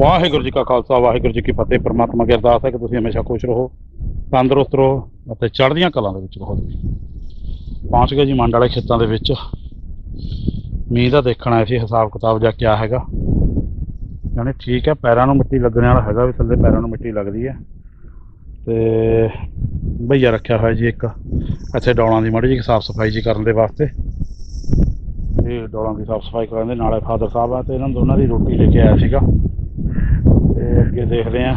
ਵਾਹਿਗੁਰੂ ਜੀ ਕਾ ਖਾਲਸਾ, ਵਾਹਿਗੁਰੂ ਜੀ ਕੀ ਫਤਿਹ। ਪ੍ਰਮਾਤਮਾ ਕੀ ਅਰਦਾਸ ਹੈ ਕਿ ਤੁਸੀਂ ਹਮੇਸ਼ਾ ਖੁਸ਼ ਰਹੋ, ਤੰਦਰੁਸਤ ਰਹੋ ਅਤੇ ਚੜ੍ਹਦੀਆਂ ਕਲਾਂ ਦੇ ਵਿੱਚ ਰਹੋ। ਪਹੁੰਚ ਗਏ ਜੀ ਮੰਡ ਵਾਲੇ ਖੇਤਾਂ ਦੇ ਵਿੱਚ ਮੀਂਹ ਦਾ ਦੇਖਣਾ ਆਏ ਸੀ, ਹਿਸਾਬ ਕਿਤਾਬ ਜਾਂ ਕਿਆ ਹੈਗਾ। ਕਹਿੰਦੇ ਠੀਕ ਹੈ, ਪੈਰਾਂ ਨੂੰ ਮਿੱਟੀ ਲੱਗਣ ਵਾਲਾ ਹੈਗਾ ਵੀ ਥੱਲੇ ਪੈਰਾਂ ਨੂੰ ਮਿੱਟੀ ਲੱਗਦੀ ਹੈ। ਤੇ ਭਈਆ ਰੱਖਿਆ ਹੋਇਆ ਜੀ ਇੱਕ, ਇੱਥੇ ਡੌਲਾਂ ਦੀ ਮਾੜੀ ਜਿਹੀ ਸਾਫ਼ ਸਫ਼ਾਈ ਜੀ ਕਰਨ ਦੇ ਵਾਸਤੇ। ਇਹ ਡੌਲਾਂ ਦੀ ਸਾਫ਼ ਸਫ਼ਾਈ ਕਰਨ ਦੇ ਨਾਲੇ ਫਾਦਰ ਸਾਹਿਬ ਆ ਤੇ ਇਹਨਾਂ ਦੋਨਾਂ ਦੀ ਰੋਟੀ ਲੈ ਕੇ ਆਇਆ ਸੀਗਾ। ਤੇ ਅੱਗੇ ਦੇਖਦੇ ਆ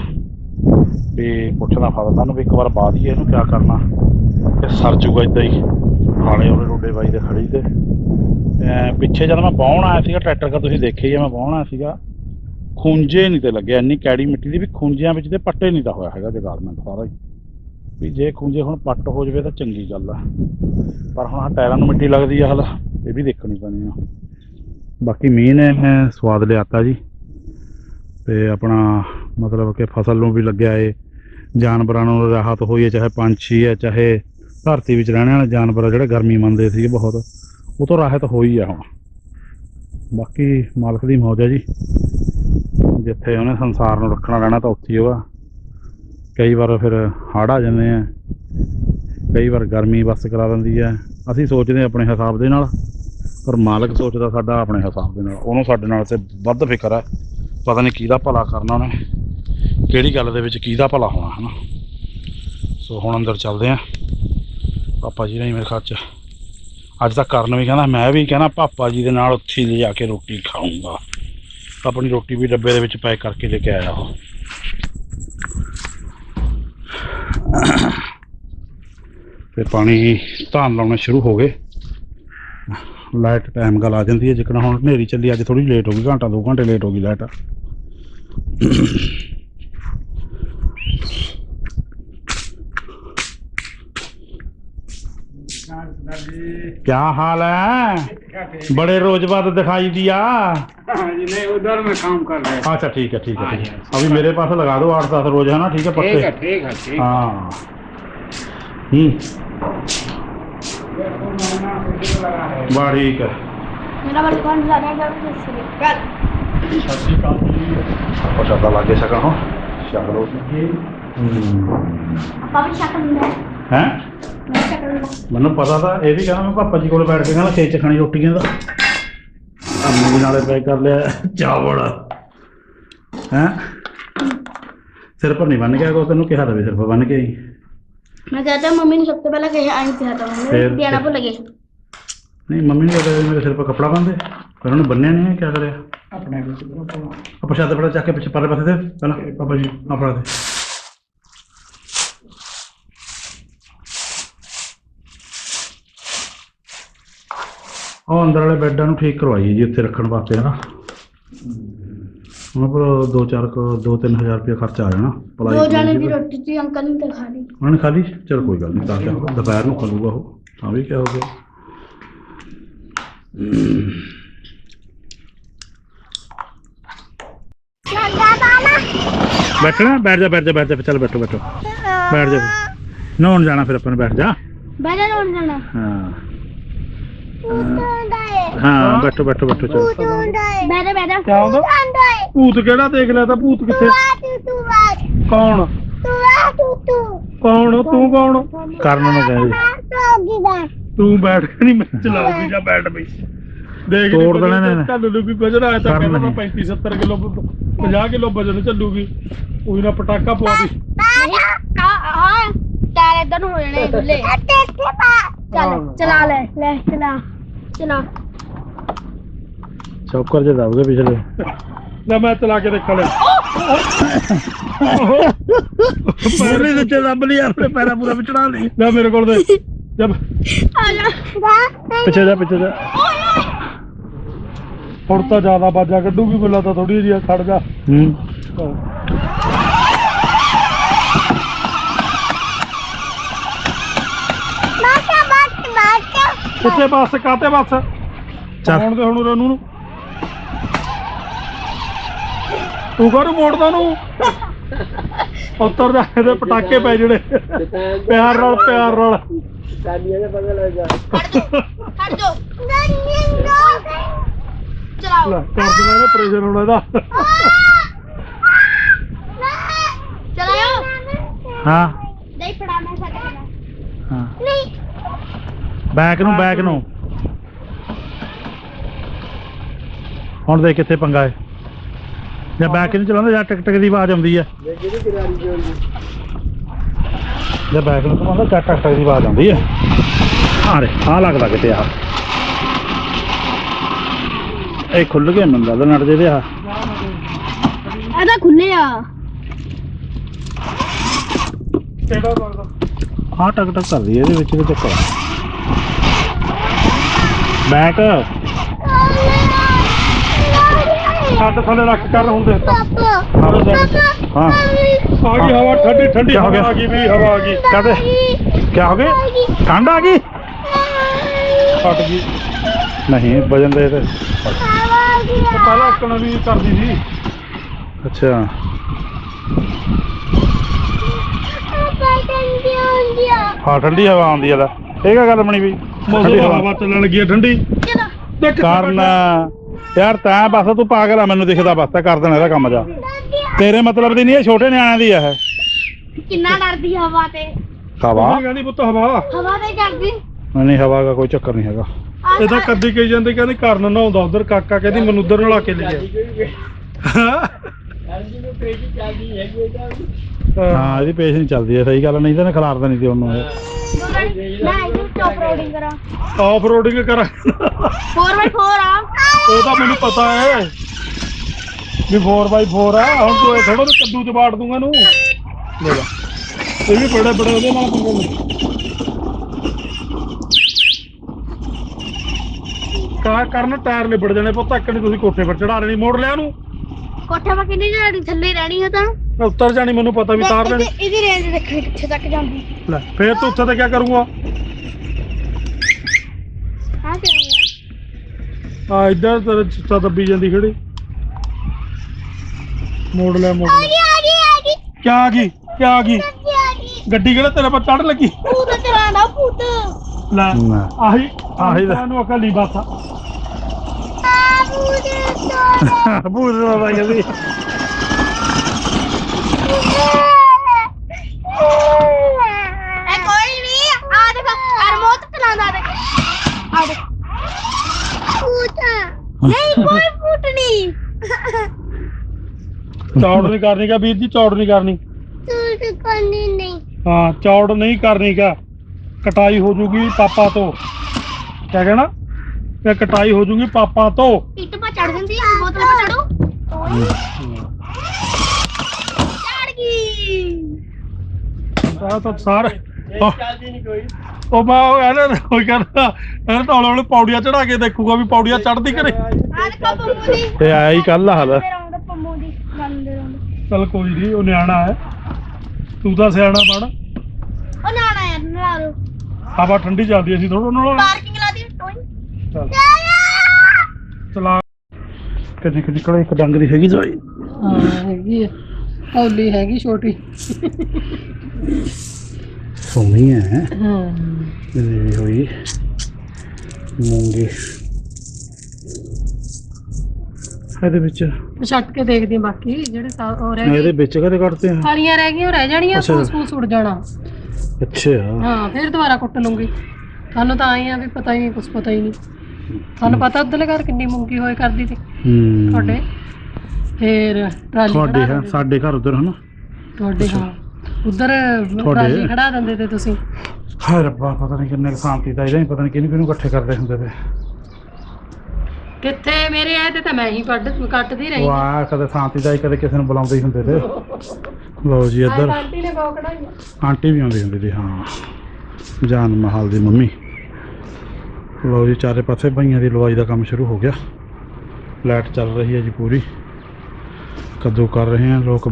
ਵੀ ਪੁੱਛਣਾ ਫਾਦਰ ਸਾਹਿਬ ਨੂੰ ਵੀ ਇੱਕ ਵਾਰ ਬਾਅਦ ਹੀ ਇਹਨੂੰ ਕਿਆ ਕਰਨਾ। ਤੇ ਸਰ ਜੂਗਾ ਇਦਾਂ ਹੀ ਹਾਲੇ ਉਹਨੇ ਰੋਡੇ ਬਾਈ ਦੇ ਖੜੀ ਤੇ। ਪਿੱਛੇ ਜਦ ਮੈਂ ਬਾਹਣ ਆਇਆ ਸੀਗਾ ਟਰੈਕਟਰ ਦਾ ਤੁਸੀਂ ਦੇਖਿਆ ਹੀ ਮੈਂ ਬਾਹਣ ਆਇਆ ਸੀਗਾ। ਖੁੰਝੇ ਨਹੀਂ ਤੇ ਲੱਗਿਆ ਇੰਨੀ ਕੈੜੀ ਮਿੱਟੀ ਦੀ ਵੀ ਖੁੰਝਿਆਂ ਵਿੱਚ ਤੇ ਪੱਟੇ ਨਹੀਂ ਤਾਂ ਹੋਇਆ ਹੈਗਾ ਜਗਾਰਮੈਂਟ ਸਾਰਾ ਹੀ। ਵੀ ਜੇ ਖੁੰਝੇ ਹੁਣ ਪੱਟ ਹੋ ਜਵੇ ਤਾਂ ਚੰਗੀ ਗੱਲ ਆ। ਪਰ ਹੁਣ ਆਹ ਟਾਇਰਾਂ ਨੂੰ ਮਿੱਟੀ ਲੱਗਦੀ ਆ ਹਲ ਇਹ ਵੀ ਦੇਖਣੀ ਪੈਣੀ ਆ। ਬਾਕੀ ਮੀਂਹ ਨੇ ਅਹ, ਸਵਾਦ ਲਿਆਤਾ ਜੀ। ਤੇ ਆਪਣਾ ਮਤਲਬ ਕਿ ਫਸਲ ਨੂੰ ਵੀ ਲੱਗਿਆ ਏ। ਜਾਨਵਰਾਂ ਨੂੰ ਰਾਹਤ ਹੋਈ ਹੈ ਚਾਹੇ ਪੰਛੀ ਹੈ ਚਾਹੇ ਧਰਤੀ ਵਿੱਚ ਰਹਿਣ ਵਾਲੇ ਜਾਨਵਰ ਜਿਹੜੇ ਗਰਮੀ ਮੰਨਦੇ ਸੀ ਬਹੁਤ। ਉਹ ਤੋਂ ਰਾਹਤ ਹੋਈ ਆ ਹੁਣ। ਬਾਕੀ ਮਾਲਕ ਦੀ ਮੌਜ ਹੈ ਜੀ। ਜਿੱਥੇ ਉਹਨੇ ਸੰਸਾਰ ਨੂੰ ਰੱਖਣਾ ਰਹਿਣਾ ਤਾਂ ਉੱਥੇ ਹੀ ਹੋਗਾ ਕਈ ਵਾਰ ਫਿਰ ਹੜ੍ਹ ਆ ਜਾਂਦੇ ਆ। ਕਈ ਵਾਰ ਗਰਮੀ ਬਸ ਕਰਾ ਦਿੰਦੀ ਹੈ ਅਸੀਂ ਸੋਚਦੇ ਹਾਂ ਆਪਣੇ ਹਿਸਾਬ ਦੇ ਨਾਲ। ਪਰ ਮਾਲਕ ਸੋਚਦਾ ਸਾਡਾ ਆਪਣੇ ਹਿਸਾਬ ਦੇ ਨਾਲ। ਉਹਨੂੰ ਸਾਡੇ ਨਾਲ ਤੇ ਵੱਧ ਫਿਕਰ ਹੈ ਪਤਾ ਨਹੀਂ ਕਿਹਦਾ ਭਲਾ ਕਰਨਾ ਉਹਨੇ, ਕਿਹੜੀ ਗੱਲ ਦੇ ਵਿੱਚ ਕਿਹਦਾ ਭਲਾ ਹੋਣਾ, ਹਨਾ? ਸੋ ਹੁਣ ਅੰਦਰ ਚੱਲਦੇ ਆਂ। ਪਾਪਾ ਜੀ ਨੇ ਮੇਰੇ ਖਿਆਲ ਅੱਜ ਤੱਕ ਕਰਨ ਵੀ ਕਹਿੰਦਾ, ਮੈਂ ਵੀ ਕਹਿੰਦਾ ਪਾਪਾ ਜੀ ਦੇ ਨਾਲ ਉੱਥੇ ਲਿਜਾ ਕੇ ਰੋਟੀ ਖਾਊਂਗਾ। ਆਪਣੀ ਰੋਟੀ ਵੀ ਡੱਬੇ ਦੇ ਵਿੱਚ ਪੈਕ ਕਰਕੇ ਲੈ ਕੇ ਆਇਆ ਉਹ। ਤੇ ਪਾਣੀ ਧਾਨ ਲਾਉਣੇ ਸ਼ੁਰੂ ਹੋ ਗਏ। ਲਾਈਟ ਟਾਈਮ ਗੱਲ ਆ ਜਾਂਦੀ ਹੈ ਜਿਕਣਾ ਹੁਣ ਹਨੇਰੀ ਚੱਲੀ ਅੱਜ ਥੋੜੀ ਲੇਟ ਹੋ ਗਈ ਘੰਟਾ ਦੋ ਘੰਟੇ ਲੇਟ ਹੋ ਗਈ ਲਾਈਟ क्या हाल है बड़े रोज बाद दिखाई दिया हाँ जी नहीं उधर में काम कर रहे हैं अच्छा ठीक है ठीक है ठीक है अभी मेरे पास लगा दो आठ दस रोज है ना ठीक है ठीक है पत्ते ठीक है ठीक हाँ ਬਾ ਠੀਕ ਹੈ। ਮੇਰਾ ਵਾਲੀ ਕੌਣ ਜਾਣੇ ਜਾਣ ਦੇ ਸੀ ਕੱਲ ਪ੍ਰਸ਼ਾਦਾ ਲੱਗ ਗਿਆ ਛਕਣ ਹੁਣ ਛਕ ਲਓ ਪਾਪਾ ਸ਼ਕਲ ਹੁੰਦਾ ਹੈ। ਮੈਂ ਸ਼ਕਲ ਹੁੰਦਾ ਮੈਨੂੰ ਪਤਾ ਤਾਂ ਇਹ ਵੀ ਕਹਿੰਦਾ ਮੈਂ ਪਾਪਾ ਜੀ ਕੋਲ ਬੈਠ ਕੇ ਕਹਿੰਦਾ ਨਾਲੇ ਪੈ ਕਰ ਲਿਆ ਚਾਵਲ। ਹੈ? ਸਿਰ ਪਰ ਨਹੀਂ ਬੰਨ ਗਿਆ ਕੋ ਤੈਨੂੰ ਕਿਹਾ ਤਾਂ ਸਿਰ ਪਰ ਬੰਨ ਕੇ ਮੈਂ ਕਹਤਾ ਮੰਮੀ ਨੂੰ ਸਭ ਤੋਂ ਪਹਿਲਾਂ ਕਿਹਾ ਆਈ ਤੇ ਹਟਾ ਫਿਰ- ਮੰਮੀ ਭੁੱਲ ਗਏ ਨਹੀਂ ਮੰਮੀ ਨੇ ਕਹਿੰਦੇ ਮੇਰੇ ਸਿਰ 'ਤੇ ਕਪੜਾ ਬੰਨ੍ਹਦੇ? ਪਰ ਉਹਨੇ ਬੰਨਿਆ ਨਹੀਂ ਹੈ, ਕਿਆ ਕਰਿਆ? ਆਪਣੇ ਵਿੱਚ ਬਣਾ ਪਾਉਣਾ ਆ। ਚੱਕ ਕੇ ਪਿੱਛੇ ਪਰਲੇ ਪਾਸੇ ਦੇ ਪਹਿਲਾਂ ਬਾਬਾ ਜੀ ਆ ਫੜਾ ਦੇ। ਉਹ ਅੰਦਰ ਵਾਲੇ ਬੈੱਡਾਂ ਨੂੰ ਠੀਕ ਕਰਵਾਈਏ ਜੀ ਉੱਥੇ ਰੱਖਣ ਵਾਸਤੇ ਹਨਾ। ਉਹਨਾਂ ਕੋਲ 2-4 ਕ 2-3000 ਰੁਪਏ ਖਰਚਾ ਆ ਜਾਣਾ ਪਲਾਈ ਦੋ ਜਾਣੇ ਦੀ ਰੋਟੀ ਤੇ ਅੰਕਲ ਨੇ ਤਾਂ ਖਾ ਲਈ ਉਹਨਾਂ ਚਲ ਕੋਈ ਗੱਲ ਨਹੀਂ ਤਾਂ ਦੁਪਹਿਰ ਨੂੰ ਖਾ ਉਹ ਤਾਂ ਵੀ ਕਿਆ ਹੋ ਬੈਠਣਾ ਬੈਠ ਜਾ ਬੈਠ ਜਾ ਬੈਠ ਜਾ ਚੱਲ ਬੈਠੋ ਬੈਠੋ। ਬੈਠ ਜਾ। ਨਹਾਉਣ ਜਾਣਾ ਫਿਰ ਆਪਾਂ ਬੈਠ ਜਾ। ਬੈਠਾ ਨਹਾਉਣ ਜਾਣਾ। ਹਾਂ। ਹਾਂ ਬੈਠੋ ਬੈਠੋ ਬੈਠੋ ਚਲੋ। ਬੈਠਾ ਬੈਠਾ ਕਿਆ ਹੁੰਦਾ ਭੂਤ ਕਿਹੜਾ ਦੇਖ ਲੈ ਤਾਂ ਭੂਤ ਕਿੱਥੇ? ਕੌਣ? ਤੂੰ ਤੂੰ ਕੌਣ? ਤੂੰ ਕੌਣ? ਕਰਨ ਨੂੰ ਕਹਿੰਦੇ ਤੂੰ ਬੈਠ ਕੇ ਨਹੀਂ ਮੈਂ ਚਲਾਉਂਗੀ ਜਾਂ ਬੈਠ ਬਈ। ਦੇਖ ਤੋੜ ਦੇਣਾ ਇਹਨਾਂ ਨੇ। ਤੁਹਾਨੂੰ ਵੀ ਵਜਨ ਆਇਆ ਤਾਂ ਕਹਿੰਦਾ ਮੈਂ 35 70 ਕਿਲੋ 50 ਕਿਲੋ ਵਜਨ ਚੱਲੂਗੀ। ਉਹੀ ਨਾ ਪਟਾਕਾ ਪਵਾ ਦੇ। ਚੌਕਰ ਜੇ ਦਬ ਗਏ ਪਿਛਲੇ। ਲੈ ਮੈਂ ਚਲਾ ਕੇ ਦੇਖ ਲੈ ਪੂਰੇ ਤੇ ਦੱਬ ਲਈ ਆਪਣੇ ਪੈਰਾਂ ਪੂਰਾ ਵਿਚੜਾ ਲਈ। ਲੈ ਮੇਰੇ ਕੋਲ ਦੇ। ਜਬ आजा ਪਿੱਛੇ ਜਾ ਪਿੱਛੇ ਜਾ। ਹੁਣ ਤਾਂ ਜ਼ਿਆਦਾ ਬਾਜਾ ਕੱਢੂਗੀ ਬੋਲਾ ਤਾਂ ਥੋੜੀ ਜਿਹੀ ਆ, ਖੜ ਜਾ। ਹੂੰ। ਕਿੱਥੇ ਬੱਸ ਕਾਤੇ ਬੱਸ? ਚੱਲ। ਹੁਣ ਦੇ ਹੁਣ ਰਨੂ ਨੂੰ। ਤੂੰ ਕਰ ਮੋੜਦਾ ਨੂੰ ਉੱਤਰ ਜਾ ਇਹਦੇ ਪਟਾਕੇ ਪੈ ਜਿਹੜੇ। ਪਿਆਰ ਨਾਲ ਪਿਆਰ ਨਾਲ। ਨਾਨੀਆਂ ਦਾ ਪਤਾ ਲੱਗ ਜਾ ਹਟ ਜਾ। ਚਲਾਓ। ਲੈ ਕਰ ਨਹੀਂ ਬੈਕ ਨੂੰ ਬੈਕ ਨੂੰ। ਹੁਣ ਦੇ ਕਿੱਥੇ ਪੰਗਾ ਹੈ। ਜਾਂ ਬੈਕ ਨੂੰ ਚਲਾਉਂਦਾ ਜਾਂ ਟਿਕ ਟਿਕ ਦੀ ਆਵਾਜ਼ ਆਉਂਦੀ ਹੈ। ਜੇ ਕਿਹਦੀ ਕਿਰਾਰੀ ਜੋਈ ਬੈਕ ਨੂੰ ਚਲਾਉਂਦਾ ਜਾਂ ਟਿਕ ਟਿਕ ਦੀ ਆਵਾਜ਼ ਆਉਂਦੀ ਹੈ ਆ ਰੇ ਆ ਲੱਗਦਾ ਕਿਤੇ ਆ। ਇਹ ਖੁੱਲ ਗਏ ਮੈਨੂੰ ਲੱਗਦਾ ਨੜ ਦੇ ਦੇ ਆ। ਇਹਦਾ ਖੁੱਲੇ ਆ ਕਿਹੜਾ ਲੱਗਦਾ ਆ। ਟਕ ਟਕ ਕਰਦੀ ਹੈ ਇਹਦੇ ਵਿੱਚ ਵੀ ਚੱਕਰ ਬੈਕ ਛੱਡ ਥੱਲੇ ਰੱਖ ਕਰ ਹੁਣ ਦੇ ਤਾ ਹਾਂ। ਆ ਗਈ ਹਵਾ ਠੰਡੀ ਠੰਡੀ ਹਵਾ? ਆ ਗਈ ਵੀ ਹਵਾ ਆ ਗਈ। ਕਹਦੇ? ਕੀ ਹੋ ਗਿਆ? ਠੰਡ ਆ ਗਈ? ਫਟ ਗਈ। ਨਹੀਂ ਵਜਨ ਦੇ ਤੇ। ਪਹਿਲਾਂ ਅਕਣ ਵੀ ਕਰਦੀ ਸੀ। ਅੱਛਾ। ਹਾਂ ਠੰਡੀ ਹਵਾ ਆਉਂਦੀ ਆ ਲੈ। ਇਹ ਕਿਆ ਗੱਲ ਬਣੀ ਵੀ? ਠੰਡੀ ਮੌਸਮ ਹਵਾ ਚੱਲਣ ਲੱਗੀ ਹੈ ਠੰਡੀ। ਕਾਰਨ ਯਾਰ ਤੈਂ ਬਸ ਤੂੰ ਪਾਗਲ ਆ ਮੈਨੂੰ ਦਿਖਦਾ ਬਸ ਤਾਂ ਕਰ ਦੇਣਾ ਇਹਦਾ ਕੰਮ ਜਾ। ਤੇਰੇ ਮਤਲਬ ਦੀ ਨਹੀਂ ਇਹ ਛੋਟੇ ਨਿਆਣਿਆਂ ਦੀ ਆ ਇਹ। ਕਿੰਨਾ ਡਰਦੀ ਹਵਾ ਤੇ। ਹਵਾ? ਕਹਿੰਦੀ ਪੁੱਤ ਹਵਾ? ਹਵਾ ਤੇ ਡਰਦੀ। ਨਹੀਂ ਹਵਾ ਦਾ ਕੋਈ ਚੱਕਰ ਨਹੀਂ ਹੈਗਾ। ਇਹਦਾ ਕੱਦੀ ਕਹੀ ਜਾਂਦੇ ਕਹਿੰਦੇ ਘਰ ਨਾ ਨਹਾਉਂਦਾ ਉਧਰ ਕਾਕਾ ਕਹਿੰਦੀ ਮੈਨੂੰ ਉਧਰ ਨਲਾ ਕੇ ਲੈ ਗਿਆ ਹਾਂ ਇਹਦੀ ਪੇਸ਼ ਨਹੀਂ ਚੱਲਦੀ ਹੈ ਸਹੀ ਗੱਲ ਨਹੀਂ ਤਾਂ ਖਿਲਾਰਦਾ ਨਹੀਂ ਸੀ ਉਹਨੂੰ। ਇਹ। ਟੌਪ ਰੋਡਿੰਗ ਕਰਾਂ? ਆਫ ਰੋਡਿੰਗ ਕਰਾਂ। 4x4 ਆ। ਉਹ ਤਾਂ ਮੈਨੂੰ ਪਤਾ ਹੈ। ਵੀ 4x4 ਆ। ਹੁਣ ਤੂੰ ਇਹ ਥੋੜਾ ਜਿਹਾ ਕੱਦੂ ਚ ਬਾੜ ਦੂੰਗਾ ਇਹਨੂੰ। ਲੈ ਲੈ। ਇਹ ਵੀ ਬੜੇ ਬੜੇ ਉਹਦੇ ਨਾਲ ਪੰਗੇ ਲੈ ਕਾ ਕਰਨ ਟਾਇਰ ਲਿਬੜ ਜਾਣੇ ਪੁੱਤ ਇੱਕ ਨਹੀਂ ਤੁਸੀਂ ਕੋਠੇ ਪਰ ਚੜਾ ਲੈਣੀ ਮੋੜ ਲਿਆ ਨੂੰ ਕੋਠੇ 'ਤੇ ਕਿੰਨੀ ਜਿਹੜੀ ਥੱਲੇ ਰਹਿਣੀ ਹੈ ਤਾਂ? ਉੱਤਰ ਜਾਣੀ ਮੈਨੂੰ ਪਤਾ ਵੀ ਤਾਰ ਇਹਦੀ- ਇਹਦੀ ਰੇਂਜ ਦੇਖੀ ਕਿੱਥੇ ਤੱਕ ਜਾਂਦੀ। ਲੈ ਫੇਰ ਤੂੰ ਉੱਥੇ ਤੇ ਕੀ ਕਰੂੰਗਾ ਹਾਂ ਕਿਉਂ ਹੋਇਆ ਆ ਇੱਧਰ ਤੇਰੇ ਚਿੱਟਾ ਦੱਬੀ ਜਾਂਦੀ ਖੜੀ। ਮੋੜ ਲੈ ਮੋੜ ਲੈ। ਆ ਗਈ ਆ ਗਈ ਕਿਆ ਆ ਗਈ? ਕਿਆ ਆ ਗਈ? ਆ ਗਈ। ਗੱਡੀ ਕਿਹੜਾ ਤੇਰੇ ਪਰ ਚੜ ਲੱਗੀ? ਭੂਤ ਚਲਾਣਾ ਭੂਤ। ਲੈ ਨਾ। ਆਹੀ ਆਹੀ ਲੈ। ਨੂੰ ਅਕਲੀ ਬਸ। ਆ ਭੂਤ ਤੋਂ ਭੂਤ ਦਾ ਬਾਈ ਕਹਿੰਦੀ ਇਹ ਕੋਈ ਨਹੀਂ ਆ ਦੇਖ ਅਰਮੋਤ ਚਲਾਉਂਦਾ ਦੇਖ ਆ ਦੇਖ ਭੂਤ ਨਹੀਂ ਕੋਈ ਭੂਤ ਨਹੀਂ। ਚੌੜ ਨਹੀਂ ਕਰਨੀ ਕਾ ਵੀਰ ਜੀ ਚੌੜ ਨਹੀਂ ਕਰਨੀ। ਤੂੰ ਕਰਨੀ ਨਹੀਂ। ਹਾਂ ਚੌੜ ਨਹੀਂ ਕਰਨੀ ਕਾ ਕਟਾਈ ਹੋ ਜੂਗੀ ਪਾਪਾ ਤੋਂ। ਕਿਆ ਕਹਿਣਾ? ਕਿ ਕਟਾਈ ਹੋ ਜੂਗੀ ਪਾਪਾ ਤੋਂ। ਇੱਟ ਪਾ ਚੜ ਜਾਂਦੀ ਹੈ ਬੋਤਲ ਪਾ ਚੜੂ ਚੜ ਗਈ। ਤਾਂ ਸਾਰ ਉਹ ਮੈਂ ਉਹ ਇਹਨੇ ਕੋਈ ਕਹਿੰਦਾ ਇਹਨੇ ਤਾਂ ਹੌਲੇ ਪੌੜੀਆਂ ਚੜਾ ਕੇ ਦੇਖੂਗਾ ਵੀ ਪੌੜੀਆਂ ਚੜਦੀ ਪੰਮੂ ਦੀ। ਤੇ ਆਇਆ ਹੀ ਕੱਲ ਹਾਲ। ਪੰਮੂ ਦੀ ਚੱਲ ਕੋਈ ਨਹੀਂ ਉਹ ਨਿਆਣਾ ਹੈ। ਤੂੰ ਤਾਂ ਸਿਆਣਾ ਬਣ। ਉਹ ਨਾਣਾ ਯਾਰ ਨਲਾ ਦੋ ਹਵਾ ਠੰਡੀ ਚੱਲਦੀ ਅਸੀਂ ਥੋੜਾ ਨਾਲ ਪਾਰਕਿੰਗ ਲਾ ਦੀ ਟੋਈ। ਚੱਲ। ਚਲਾ। ਕੋਲ ਇੱਕ ਡੰਗ ਦੀ ਹੈਗੀ ਦਵਾਈ ਹਾਂ ਹੈਗੀ ਹੈ। ਹੌਲੀ ਹੈਗੀ ਛੋਟੀ। ਸੋਹਣੀ ਹੈ। ਹਾਂ ਇਹ ਹੋਈ ਮੂੰਗੀ। ਇਹਦੇ ਵਿੱਚ ਛੱਟ ਕੇ ਦੇਖਦੀ ਬਾਕੀ ਜਿਹੜੇ ਉਹ ਰਹਿ ਇਹਦੇ ਵਿੱਚ ਕਦੇ ਕੱਢਦੇ ਆ? ਖਾਲੀਆਂ ਰਹਿ ਗਈਆਂ ਉਹ ਰਹਿ ਜਾਣੀਆਂ। ਫੂਸ ਫੂਸ ਉੱਡ ਜਾਣਾ। ਅੱਛਾ। ਹਾਂ ਫਿਰ ਦੁਬਾਰਾ ਕੁੱਟ ਲੂੰਗੀ। ਤੁਹਾਨੂੰ ਤਾਂ ਆਏ ਆ ਵੀ ਪਤਾ ਹੀ ਨਹੀਂ ਕੁਝ ਪਤਾ ਹੀ ਨਹੀਂ। ਤੁਹਾਨੂੰ ਪਤਾ ਉਧਰਲੇ ਘਰ ਕਿੰਨੀ ਮੁੰਗੀ ਹੋਏ ਕਰਦੀ ਸੀ? ਹੂੰ। ਤੁਹਾਡੇ? ਫਿਰ ਟਰਾਲੀ ਸਾਡੇ ਘਰ ਉਧਰ ਹਨਾ? ਤੁਹਾਡੇ ਹਾਂ। ਉਧਰ? ਟਰਾਲੀ ਖੜਾ ਦਿੰਦੇ ਤੇ ਤੁਸੀਂ। ਹਾਏ ਰੱਬਾ ਪਤਾ ਨਹੀਂ ਕਿੰਨੇ ਕੁ ਸ਼ਾਂਤੀ ਦਾ ਇਹਦਾ ਹੀ ਪਤਾ ਨਹੀਂ ਕਿਹਨੂੰ ਕਿਹਨੂੰ ਇਕੱਠੇ ਕਰਦੇ ਹੁੰਦੇ ਤੇ। ਕਿੱਥੇ ਮੇਰੇ ਆਏ ਤੇ ਤਾਂ ਮੈਂ ਹੀ ਕੱਢ ਕੱਟਦੀ ਰਹੀ। ਵਾਹ ਕਦੇ ਸ਼ਾਂਤੀ ਦਾ ਹੀ ਕਦੇ ਕਿਸੇ ਨੂੰ ਬੁਲਾਉਂਦੇ ਹੀ ਹੁੰਦੇ ਤੇ। ਲਓ ਜੀ ਇੱਧਰ। ਆਂਟੀ ਨੇ ਬਹੁਤ ਕਢਾਈਆਂ। ਆਂਟੀ ਵੀ ਆਉਂਦੀ ਹੁੰਦੀ ਸੀ ਹਾਂ। ਜਾਨ ਮਹਾਲ ਦੀ ਮੰਮੀ। ਲਓ ਜੀ ਚਾਰੇ ਪਾਸੇ ਬਈਆਂ ਦੀ ਲਵਾਈ ਦਾ ਕੰਮ ਸ਼ੁਰੂ ਹੋ ਗਿਆ। ਲਾਈਟ ਚੱਲ ਰਹੀ ਹੈ ਜੀ ਪੂਰੀ। ਕੱਦੂ ਕਰ ਰਹੇ ਆ ਲੋਕ।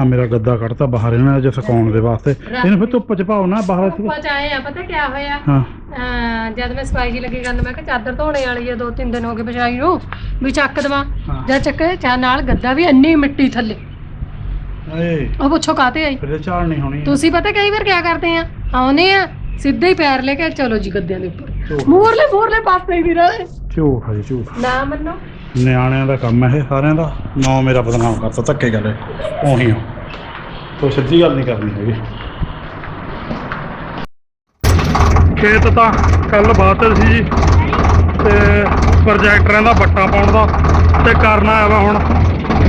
ਆ ਮੇਰਾ ਗੱਦਾ ਕੱਢਤਾ ਬਾਹਰ ਇਹਨਾਂ ਨੇ ਜੇ ਸੁਕਾਉਣ ਦੇ ਵਾਸਤੇ। ਇਹਨੂੰ ਫਿਰ ਧੁੱਪ ਚ ਪਾਓ ਨਾ ਬਾਹਰ ਇੱਥੇ। ਉੱਪਰ ਚ ਆਏ ਆ ਪਤਾ ਕੀ ਹੋਇਆ? ਹਾਂ। ਅਹ ਜਦ ਮੈਂ ਸਫ਼ਾਈ ਜੀ ਲੱਗੀ ਕਰਨ ਮੈਂ ਕਿਹਾ ਚਾਦਰ ਧੋਣੇ ਵਾਲੀ ਆ ਦੋ ਤਿੰਨ ਦਿਨ ਹੋ ਗਏ ਵਿਛਾਈ ਨੂੰ ਵੀ ਚੱਕ ਦਵਾਂ। ਹਾਂ। ਜਦ ਚੱਕੇ ਚਾ ਨਾਲ ਗੱਦਾ ਵੀ ਇੰਨੀ ਮਿੱਟੀ ਥੱਲੇ। ਏ ਉਹ ਪੁੱਛੋ ਕਾਤੇ ਆਈ? ਫਿਰ ਚਾਲ ਨਹੀਂ ਹੋਣੀ। ਤੁਸੀਂ ਪਤਾ ਕਈ ਵਾਰ ਕਿਆ ਕਰਦੇ ਆ? ਆਉਨੇ ਆ ਸਿੱਧੇ ਹੀ ਪੈਰ ਲੈ ਕੇ ਚਲੋ ਜੀ ਗੱਦਿਆਂ ਦੇ ਉੱਪਰ। ਝੂਠ। ਮੂਰਲੇ ਮੂਰਲੇ ਪਾਸੇ ਹੀ ਨਹੀਂ ਰਹੇ ਝੂਠ ਹੈ ਜੀ ਝੂਠ। ਨਾ ਮੰਨੋ। ਨਿਆਣਿਆਂ ਦਾ ਕੰਮ ਹੈ ਇਹ ਸਾਰਿਆਂ ਦਾ। ਨਾ ਮੇਰਾ ਬਦਨਾਮ ਕਰਤਾ ਧੱਕੇ ਗਲੇ। ਉਹੀ ਆ। ਕੋਈ ਸਿੱਧੀ ਗੱਲ ਨਹੀਂ ਕਰਨੀ ਹੈਗੀ। ਖੇਤ ਤਾਂ ਕੱਲ ਬਾਤ ਸੀ ਜੀ ਤੇ ਪ੍ਰੋਜੈਕਟਰਾਂ ਦਾ ਬੱਟਾ ਪਾਉਣ ਦਾ ਤੇ ਕਰਨਾ ਆਇਆ ਵਾ ਹੁਣ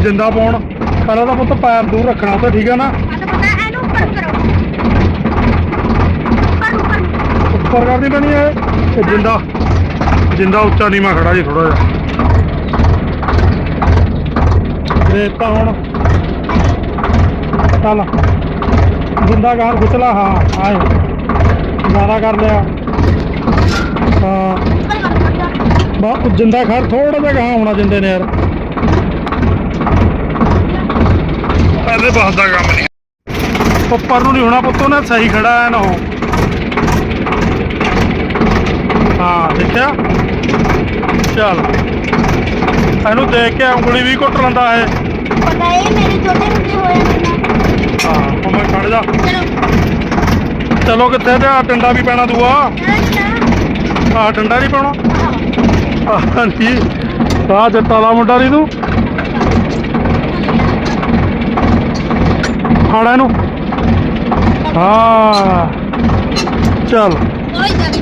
ਜਿੰਦਾ ਪਾਉਣ। ਪਹਿਲਾਂ ਤਾਂ ਪੁੱਤ ਪੈਰ ਦੂਰ ਰੱਖਣਾ ਤੇ ਠੀਕ ਹੈ ਨਾ। ਤਾਂ ਉੱਪਰ ਕਰੋ। ਉੱਪਰ ਉੱਪਰ। ਉੱਪਰ ਕਰਨੀ ਪੈਣੀ ਹੈ ਤੇ ਜਿੰਦਾ ਜਿੰਦਾ ਉੱਚਾ ਨੀਵਾਂ ਖੜਾ ਜੀ ਥੋੜਾ ਜਿਹਾ। ਰੇਤ ਤਾਂ ਹੁਣ ਚੱਲ। ਜਿੰਦਾ ਗਾਂ ਖਿੱਚਲਾ ਹਾਂ ਆਏ। ਜ਼ਿਆਦਾ ਕਰ ਲਿਆ। ਹਾਂ। ਉੱਪਰ ਕਰੋ ਬਾ ਜਿੰਦਾ ਖੜ ਥੋੜਾ ਜਿਹਾ ਗਾਂ ਹੋਣਾ ਜਿੰਦੇ ਨੇ ਯਾਰ। ਇਹਦੇ ਬਸ ਦਾ ਕੰਮ ਨਹੀਂ। ਉੱਪਰ ਨੂੰ ਨਹੀਂ ਹੋਣਾ ਪੁੱਤੋ ਨੇ ਸਹੀ ਖੜਾ ਐ ਨਾ ਉਹ। ਹਾਂ ਦੇਖਿਆ? ਚੱਲ। ਇਹਨੂੰ ਦੇਖ ਕੇ ਉਂਗਲੀ ਵੀ ਘੁੱਟ ਲੈਂਦਾ ਇਹ। ਪਤਾ ਹੈ ਮੇਰੇ ਛੋਟੇ ਹੁੰਦੇ ਹੋਇਆ ਹਾਂ ਉਹ ਮੈਂ ਜਾ ਚਲੋ ਕਿੱਥੇ ਤੇ? ਆ ਡੰਡਾ ਵੀ ਪੈਣਾ ਦੂਆ। ਚਲੋ ਡੰਡਾ ਨਹੀਂ ਪਾਉਣਾ? ਆਹ ਨਹੀਂ ਆਹ ਜੱਟਾ ਦਾ ਮੁੰਡਾ ਨਹੀਂ ਤੂੰ। ਫੜ ਇਹਨੂੰ। ਹਾਂ ਚੱਲ। ਕੋਈ ਜਾਨੀ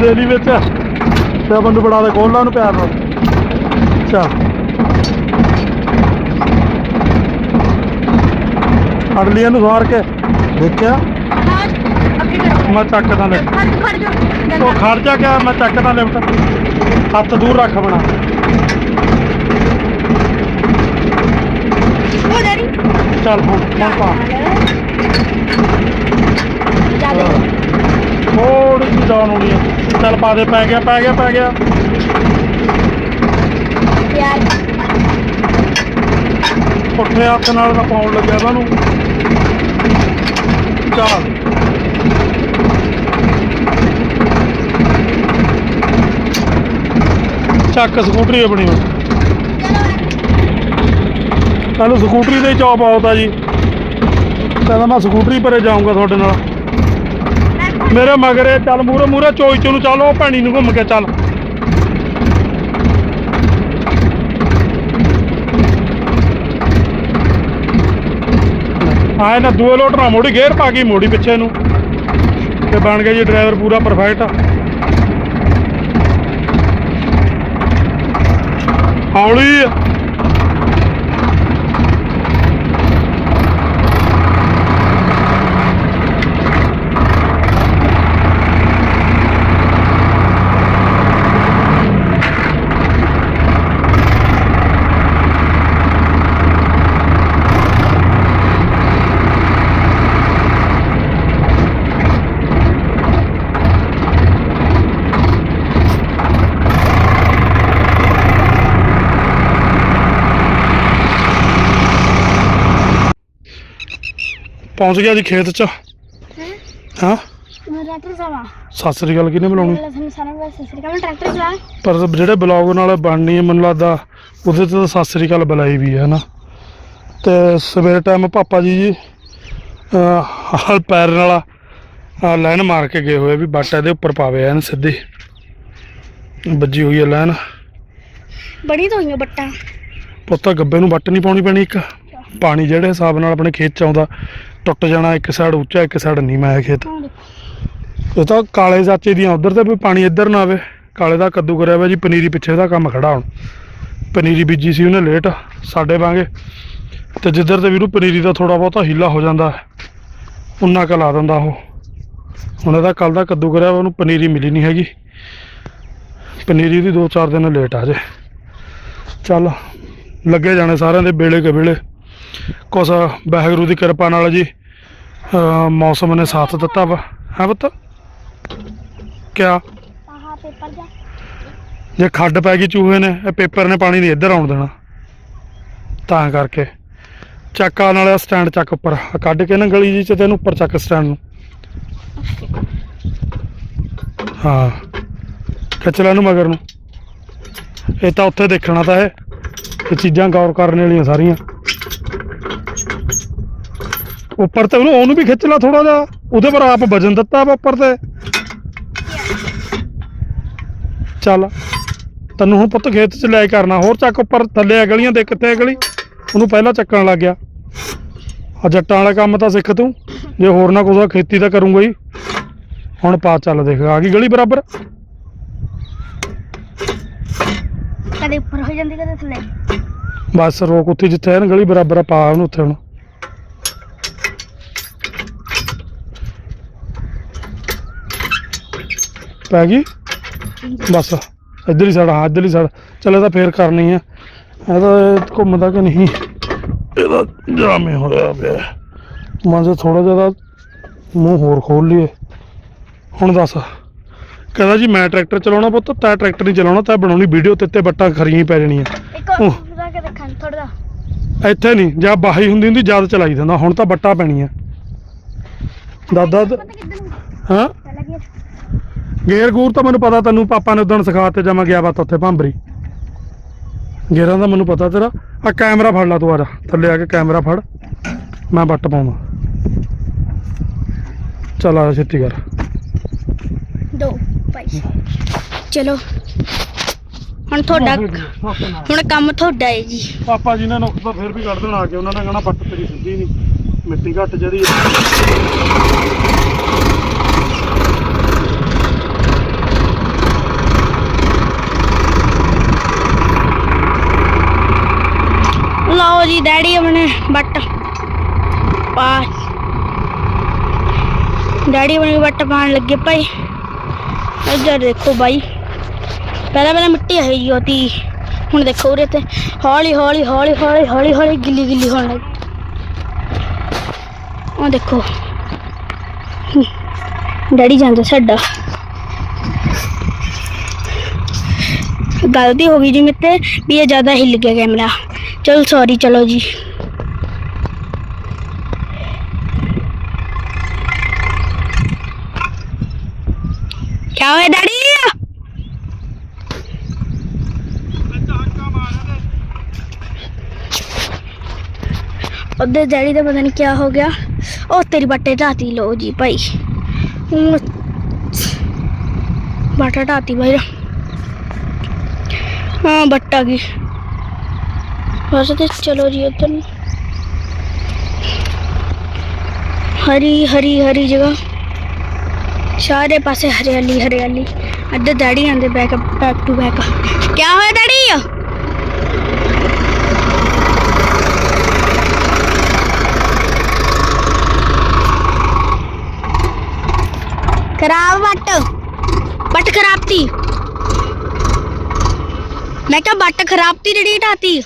ਦੇ ਲਈ ਵਿੱਚ। ਤੇ ਬੰਦੂ ਬੜਾ ਦੇ ਖੋਲ ਲਾ ਉਹਨੂੰ ਪਿਆਰ ਨਾਲ। ਚੱਲ ਫੜ ਇਹਨੂੰ ਸਵਾਰ ਕੇ। ਦੇਖਿਆ? ਮੈਂ ਚੱਕਦਾ ਲੈ ਖੜ ਖੜ ਜਾ ਉਹ ਖਰਚਾ ਕਿਆ ਮੈਂ ਚੱਕਦਾ ਲਿਫਟ। ਹੱਥ ਦੂਰ ਰੱਖ ਬਣਾ ਉਹ ਡੈਡੀ ਚੱਲ ਹੁਣ ਪਾ। ਚੱਲ ਥੋੜੀ ਜਿਹੀ ਡਾਊਨ ਹੋਣੀ ਆ ਚੱਲ ਪਾ ਦੇ ਪੈ ਗਿਆ ਪੈ ਗਿਆ ਪੈ ਗਿਆ। ਯਾਰ। ਪੁੱਠੇ ਹੱਥ ਨਾਲ ਤਾਂ ਪਾਉਣ ਲੱਗਿਆ ਉਹਨਾਂ ਨੂੰ ਚੱਲ। ਚੱਕ ਸਕੂਟਰੀ ਆਪਣੀ। ਹੁਣ ਕੱਲ ਸਕੂਟਰੀ ਤੇ ਚੌਪ ਆਉਤਾ ਜੀ। ਕਹਿੰਦਾ ਮੈਂ ਸਕੂਟਰੀ ਪਰੇ ਜਾਊਂਗਾ ਤੁਹਾਡੇ ਨਾਲ। ਮੇਰੇ ਮਗਰੇ ਚੱਲ ਮੂਰੇ ਮੂਰੇ ਚੋਈ ਚੋ ਨੂੰ ਚੱਲ, ਉਹ ਭੈਣੀ ਨੂੰ ਘੁੰਮ ਕੇ ਚੱਲ। ਆਏ ਨਾ ਦੂਏ ਲੋਟ ਨਾ ਮੋੜੀ, ਗੇਅਰ ਪਾ ਗਈ ਮੋੜੀ ਪਿੱਛੇ ਨੂੰ। ਤੇ ਬਣ ਗਿਆ ਜੀ ਡਰਾਈਵਰ ਪੂਰਾ ਪਰਫੈਕਟ ਹੌਲੀ। ਪਹੁੰਚ ਗਿਆ ਜੀ ਖੇਤ 'ਚ। ਹਾਂ? ਮੈਂ ਟਰੈਕਟਰ ਚਲਾ ਸਤਿ ਸ੍ਰੀ ਅਕਾਲ ਕਿਹਨੇ ਬੁਲਾਉਣੀ? ਪਹਿਲਾਂ ਤੁਹਾਨੂੰ ਸਾਰਿਆਂ ਨੂੰ ਸਤਿ ਸ੍ਰੀ ਅਕਾਲ ਮੈਂ ਟਰੈਕਟਰ ਚਲਾ। ਪਰ ਜਿਹੜੇ ਬਲੌਗ ਨਾਲ ਬਣਨੀ ਹੈ ਮੈਨੂੰ ਲੱਗਦਾ ਉਹਦੇ ਤੇ ਤਾਂ ਸਤਿ ਸ੍ਰੀ ਅਕਾਲ ਬੁਲਾਈ ਵੀ ਹੈ ਨਾ ਤੇ ਸਵੇਰ ਟਾਈਮ ਪਾਪਾ ਜੀ ਜੀ ਹਲ ਪੈਰ ਨਾਲ ਲਾਈਨ ਮਾਰ ਕੇ ਗਏ ਹੋਏ ਵੀ ਬੱਟ ਇਹਦੇ ਉੱਪਰ ਪਾਵੇ ਐਨ ਸਿੱਧੀ। ਵੱਜੀ ਹੋਈ ਹੈ ਲਾਈਨ। ਬੜੀ ਤੋਂ ਹੋਈਆਂ ਬੱਟਾਂ। ਪੁੱਤ ਗੱਬੇ ਨੂੰ ਵੱਟ ਨਹੀਂ ਪਾਉਣੀ ਪੈਣੀ ਇੱਕ। ਪਾਣੀ ਜਿਹੜੇ ਹਿਸਾਬ ਨਾਲ ਆਪਣੇ ਖੇਤ ਚ ਆਉਂਦਾ ਟੁੱਟ ਜਾਣਾ, ਇੱਕ ਸਾਈਡ ਉੱਚਾ, ਇੱਕ ਸਾਈਡ ਨੀਵਾਂ ਹੈ ਖੇਤ। ਇਹ ਤਾਂ ਕਾਲੇ ਚਾਚੇ ਦੀਆਂ, ਉਧਰ ਤੇ ਵੀ ਪਾਣੀ ਇੱਧਰ ਨਾ ਆਵੇ। ਕਾਲੇ ਦਾ ਕੱਦੂ ਕਰਿਆ ਵਾ ਜੀ, ਪਨੀਰੀ ਪਿੱਛੇ ਦਾ ਕੰਮ ਖੜਾ ਹੁਣ। ਪਨੀਰੀ ਬੀਜੀ ਸੀ ਉਹਨੇ ਲੇਟ, ਸਾਡੇ ਵਾਂਗੇ। ਤੇ ਜਿੱਧਰ ਤੇ ਵੀਰੂ ਪਨੀਰੀ ਦਾ ਥੋੜਾ ਬਹੁਤਾ ਹੀਲਾ ਹੋ ਜਾਂਦਾ, ਉਨਾ ਕੁ ਲਾ ਦਿੰਦਾ ਉਹ। ਹੁਣ ਇਹਦਾ ਕੱਲ ਦਾ ਕੱਦੂ ਕਰਿਆ ਵਾ, ਉਹਨੂੰ ਪਨੀਰੀ ਮਿਲੀ ਨਹੀਂ ਹੈਗੀ। ਪਨੀਰੀ ਦੀ 2-4 ਦਿਨ ਲੇਟ ਆ ਜੇ। ਚੱਲ, ਲੱਗੇ ਜਾਣੇ ਸਾਰਿਆਂ ਦੇ ਵੇਲੇ ਕੇ ਵੇਲੇ ਕੁਛ ਵਾਹਿਗੁਰੂ ਦੀ ਕਿਰਪਾ ਨਾਲ ਜੀ। ਮੌਸਮ ਨੇ ਸਾਥ ਦਿੱਤਾ ਵਾ। ਹੈ ਪੁੱਤ? ਕਿਆ? ਆਹ ਪੇਪਰ ਜਾ। ਜੇ ਖੱਡ ਪੈ ਗਈ ਚੂਹੇ ਨੇ ਇਹ ਪੇਪਰ ਨੇ ਪਾਣੀ ਨਹੀਂ ਇੱਧਰ ਆਉਣ ਦੇਣਾ। ਤਾਂ ਕਰਕੇ। ਚੱਕ ਵਾਲਾ ਸਟੈਂਡ ਚੱਕ ਉੱਪਰ। ਆਹ ਕੱਢ ਕੇ ਨਾ ਗਲੀ ਜੀ ਚ ਤੈਨੂੰ ਉੱਪਰ ਚੱਕ ਸਟੈਂਡ ਨੂੰ। ਹਾਂ। ਖਿੱਚ ਲੈ ਇਹਨੂੰ ਮਗਰ ਨੂੰ। ਇਹ ਤਾਂ ਉੱਥੇ ਦੇਖਣਾ ਤਾਂ ਹੈ ਇਹ ਚੀਜ਼ਾਂ ਗੌਰ ਕਰਨ ਵਾਲੀਆਂ ਸਾਰੀਆਂ। ਉੱਪਰ ਤੇ ਉਹਨੂੰ ਉਹਨੂੰ ਵੀ ਖਿੱਚ ਲਾ ਥੋੜਾ ਜਿਹਾ। ਉਹਦੇ ਪਰ ਆਪ ਵਜਨ ਦਿੱਤਾ ਵਾ ਉੱਪਰ ਤੇ। ਚੱਲ। ਤੈਨੂੰ ਹੁਣ ਪੁੱਤ ਖੇਤ 'ਚ ਲੈ ਕਰਨਾ ਹੋਰ ਚੱਕ ਉੱਪਰ ਥੱਲੇ ਆ ਗਲੀਆਂ ਦੇ ਕਿੱਥੇ ਆ ਗਲੀ? ਉਹਨੂੰ ਪਹਿਲਾਂ ਚੱਕਣ ਲੱਗ ਗਿਆ। ਆ ਜੱਟਾਂ ਵਾਲਾ ਕੰਮ ਤਾਂ ਸਿੱਖ ਤੂੰ। ਜੇ ਹੋਰ ਨਾ ਕੁਛ ਖੇਤੀ ਤਾਂ ਕਰੂੰਗਾ ਹੀ। ਹੁਣ ਪਾ ਚੱਲ ਦੇਖ। ਆ ਗਈ ਗਲੀ ਬਰਾਬਰ? ਕਦੇ ਉੱਪਰ ਹੋ ਜਾਂਦੀ ਕਦੇ ਥੱਲੇ। ਬਸ ਰੋਕ ਉੱਥੇ ਜਿੱਥੇ ਹੈ ਨਾ ਗਲੀ ਬਰਾਬਰ ਆ ਪਾ ਉਹਨੂੰ ਉੱਥੇ ਹੁਣ। ਪੈ ਗਈ? ਬਸ ਸਾਈਡ ਹਾਂ ਇੱਧਰਲੀ ਸਾਈਡ ਚੱਲ ਇਹ ਤਾਂ ਫੇਰ ਕਰਨੀ ਆ। ਇਹਦਾ ਇਹ ਘੁੰਮਦਾ ਕਿ ਨਹੀਂ? ਇਹਦਾ ਜਾਮੇ ਹੋਇਆ ਪਿਆ। ਸੇ ਥੋੜਾ ਜਿਹਾ ਮੂੰਹ ਹੋਰ ਖੋਲ ਲਈਏ। ਹੁਣ ਦੱਸ ਕਹਿੰਦਾ ਜੀ ਮੈਂ ਟਰੈਕਟਰ ਚਲਾਉਣਾ ਪੁੱਤ ਤੈਂ ਟਰੈਕਟਰ ਨਹੀਂ ਚਲਾਉਣਾ ਤੈਂ ਬਣਾਉਣੀ ਵੀਡੀਓ ਤੇ ਤੇ ਬੱਟਾਂ ਖਰੀਆਂ ਹੀ ਪੈ ਜਾਣੀਆਂ। ਇੱਥੇ ਨਹੀਂ ਜਾਂ ਬਾਹੀ ਹੁੰਦੀ ਹੁੰਦੀ ਜਦ ਚਲਾਈ ਦਿੰਦਾ ਹੁਣ ਤਾਂ ਬੱਟਾ ਪੈਣੀਆਂ। ਦਾਦਾ ਦ- ਪਤਾ ਕਿੱਧਰ ਨੂੰ ਹਾਂ? ਚੱਲ ਗੇਰ ਗੂਰ ਤਾਂ ਮੈਨੂੰ ਪਤਾ ਤੈਨੂੰ ਪਾਪਾ ਨੇ ਉਦੋਂ ਸਿਖਾ ਤੇ ਜਾਂ ਮੈਂ ਗਿਆ ਵਾ ਤਾਂ ਉੱਥੇ ਭਾਂਬਰੀ। ਗੇਰਾਂ ਦਾ ਮੈਨੂੰ ਪਤਾ ਤੇਰਾ। ਆ ਕੈਮਰਾ ਫੜ ਲਾ ਤੂੰ ਆ ਜਾ ਥੱਲੇ ਆ ਕੇ ਕੈਮਰਾ ਫੜ। ਮੈਂ ਬੱਟ ਪਾਵਾਂ ਚੱਲ ਆ ਛੇਤੀ ਕਰ। ਦੋ ਭਾਈ। ਚਲੋ। ਹੁਣ ਤੁਹਾਡਾ ਹੁਣ ਕੰਮ ਤੁਹਾਡਾ ਹੈ ਜੀ। ਪਾਪਾ ਜੀ ਨੇ ਨੁਕਸ ਤਾਂ ਫੇਰ ਵੀ ਕੱਢ ਦੇਣਾ ਆ ਕੇ ਉਹਨਾਂ ਨੇ ਕਹਣਾ ਪੱਟ ਤੇਰੀ ਸਿੱਧੀ ਨਹੀਂ। ਮਿੱਟੀ ਘੱਟ ਜਿਹੜੀ ਜੀ, ਡੈਡੀ ਆਪਣੇ ਬੱਟ ਪਾ ਡੈਡੀ ਆਪਣੇ ਬੱਟ ਪਾਣ ਲੱਗੇ ਭਾਈ। ਇੱਧਰ ਦੇਖੋ ਬਾਈ। ਪਹਿਲਾਂ ਪਹਿਲਾਂ ਮਿੱਟੀ ਹੈ ਜੀ ਉਹਦੀ। ਹੁਣ ਦੇਖੋ ਉਰੇ ਤੇ ਹੌਲੀ ਹੌਲੀ ਹੌਲੀ ਹੌਲੀ ਹੌਲੀ ਹੌਲੀ ਗਿੱਲੀ ਗਿੱਲੀ ਹੋਣ ਲੱਗੀ ਉਹ ਦੇਖੋ। ਡੈਡੀ ਜਾਂਦਾ ਸਾਡਾ। ਗਲਤੀ ਹੋ ਗਈ ਜੀ ਮੇਰੇ ਤੇ ਵੀ ਇਹ ਜ਼ਿਆਦਾ ਹਿੱਲ ਗਿਆ ਕੈਮਰਾ। ਚਲ ਸੌਰੀ ਚਲੋ ਜੀ क्या हुआ डैडी ਉਧਰ ਡੈਡੀ ਦਾ ਪਤਾ ਨਹੀਂ ਕੀ ਹੋ ਗਿਆ ਉਹ ਤੇਰੀ ਬੱਟੇ ਢਾਤੀ ਲੋ ਜੀ ਭਾਈ ਹੁਣ ਬਾਟਾ ਢਾਤੀ ਭਾਈ ਹਾਂ ਬੱਟਾ ਗਈ ਬਸ ਤੇ ਚਲੋ ਜੀ ਉਧਰ ਨੂੰ ਹਰੀ ਹਰੀ ਹਰੀ ਜਗ੍ਹਾ ਸਾਰੇ ਪਾਸੇ ਹਰਿਆਲੀ ਹਰਿਆਲੀ ਅੱਧੇ ਡੈਡੀ ਆਂਦੇ ਬੈਕ ਬੈਕ ਟੂ ਬੈਕ ਕੀ ਹੋਇਆ ਡੈਡੀ ਖਰਾਬ ਬੱਟ ਬੱਟ ਖਰਾਬਤੀ ਮੈਂ ਕਿਹਾ ਬੱਟ ਖਰਾਬਤੀ ਜਿਹੜੀ ਢਾਤੀ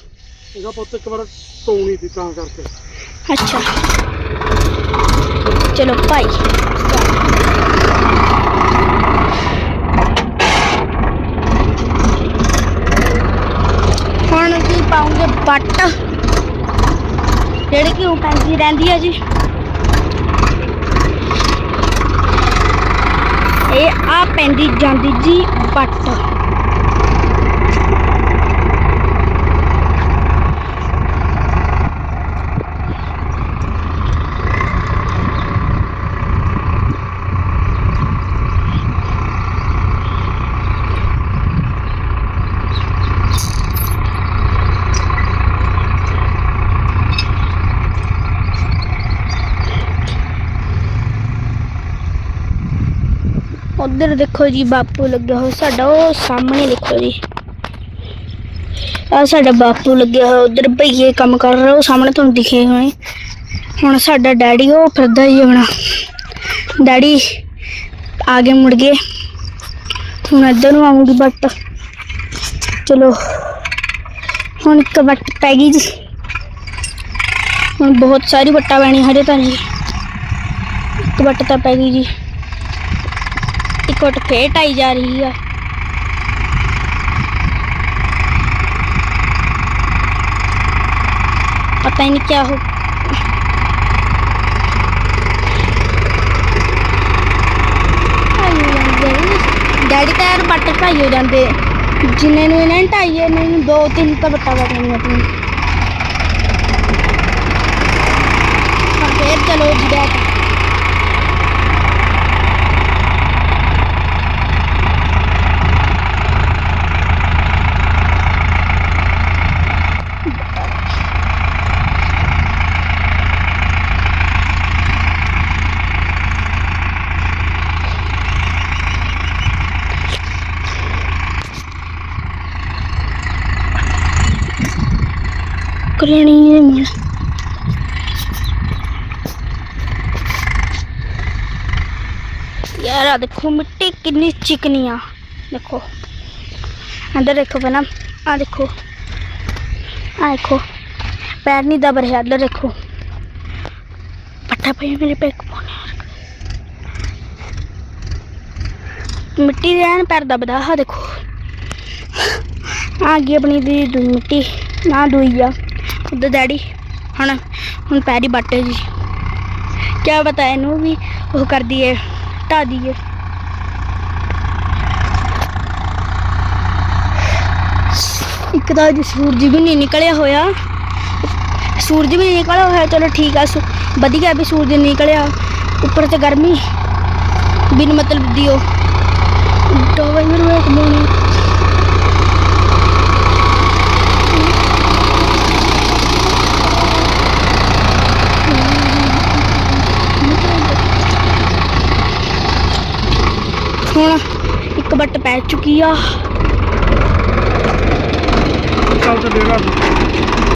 ਇਹਦਾ ਪੁੱਤ ਇੱਕ ਵਾਰ ਤੋਣੀ ਸੀ ਤਾਂ ਕਰਕੇ। ਅੱਛਾ। ਚਲੋ, ਭਾਈ। ਹੁਣ ਕੀ ਪਾਉਂਗੇ ਬੱਟ ਜਿਹੜੀ ਕਿ ਉਹ ਪੈਂਦੀ ਰਹਿੰਦੀ ਹੈ ਜੀ। ਇਹ ਆ ਪੈਂਦੀ ਜਾਂਦੀ ਜੀ ਬੱਟ ਉਧਰ ਦੇਖੋ ਜੀ ਬਾਪੂ ਲੱਗਿਆ ਹੋਇਆ ਸਾਡਾ ਉਹ ਸਾਹਮਣੇ ਦੇਖੋ ਜੀ ਆ ਸਾਡਾ ਬਾਪੂ ਲੱਗਿਆ ਹੋਇਆ ਉਧਰ ਭਈਏ ਕੰਮ ਕਰ ਰਹੇ ਉਹ ਸਾਹਮਣੇ ਤੁਹਾਨੂੰ ਦਿਖੇ ਹੋਏ ਹੁਣ ਸਾਡਾ ਡੈਡੀ ਉਹ ਫਿਰਦਾ ਜੀ ਆਪਣਾ ਡੈਡੀ ਆਗੇ ਮੁੜ ਗਏ ਹੁਣ ਇੱਧਰ ਨੂੰ ਆਉਂਗੀ ਬੱਟ ਚਲੋ ਹੁਣ ਇੱਕ ਬੱਟ ਪੈ ਗਈ ਜੀ ਹੁਣ ਬਹੁਤ ਸਾਰੀ ਬੱਟਾਂ ਪੈਣੀ ਹਜੇ ਤਾਂ ਜੀ ਇੱਕ ਬੱਟ ਤਾਂ ਪੈ ਗਈ ਜੀ ਇੱਕ ਵਟ ਫੇਰ ਢਾਈ ਜਾ ਰਹੀ ਆ। ਪਤਾ ਹੀ ਨਹੀਂ ਕੀ ਹੋ ਡੈਡੀ ਤਾਂ ਯਾਰ ਬੱਟ ਢਾਈ ਹੋ ਜਾਂਦੇ। ਜਿੰਨੇ ਨੂੰ ਇਹਨਾਂ ਨੇ ਢਾਈ ਹੈ, ਇਹਨਾਂ ਨੂੰ ਦੋ ਤਿੰਨ ਤਾਂ ਬੱਟਾ ਬਟਣੀਆਂ ਆਪਣੀ ਹੁਣ ਫੇਰ ਚਲੋ ਜੀ ਬੈਠ। ਚੁੱਕ ਲੈਣੀ ਹੈ ਮੈਂ ਯਾਰ ਆ ਦੇਖੋ, ਮਿੱਟੀ ਕਿੰਨੀ ਚਿਕਨੀ ਆ। ਦੇਖੋ। ਅੰਦਰ ਦੇਖੋ ਬਣਾ ਆ ਦੇਖੋ। ਆ ਦੇਖੋ। ਪੈਰ ਨਹੀਂ ਦਬ ਰਿਹਾ, ਅੰਦਰ ਦੇਖੋ। ਪੱਠਾ ਪਈ ਮੇਰੇ ਪੈਰ ਕੋਲ ਮਿੱਟੀ ਦੇ ਐਨ ਪੈਰ ਦਬਦਾ ਆ ਦੇਖੋ। ਆ ਗਈ ਆਪਣੀ ਦੀ ਦੂਈ ਮਿੱਟੀ ਨਾ ਦੂਈ ਆ ਡੈਡੀ। ਹੁਣ ਹੁਣ ਪੈਰੀ ਬਾਟੇ ਜੀ। ਕਿਆ ਪਤਾ ਇਹਨੂੰ ਵੀ ਉਹ ਕਰ ਦਈਏ ਢਾ ਦਈਏ। ਇੱਕ ਤਾਂ ਜੀ ਸੂਰਜ ਵੀ ਨਹੀਂ ਨਿਕਲਿਆ ਹੋਇਆ। ਸੂਰਜ ਵੀ ਨਹੀਂ ਨਿਕਲਿਆ ਹੋਇਆ, ਚਲੋ ਠੀਕ ਆ, ਸੁ- ਵਧੀਆ ਵੀ ਸੂਰਜ ਨਿਕਲਿਆ। ਉੱਪਰ ਤੇ ਗਰਮੀ, ਬਿਨ ਮਤਲਬ ਦੀ ਉਹ ਟੋਵੇ ਮੇਰੇ। ਵੇਖ ਹੁਣ ਇੱਕ ਬੱਟ ਪੈ ਚੁੱਕੀ ਆ। ਚੱਲ ਚੱਲੇ ਘਰ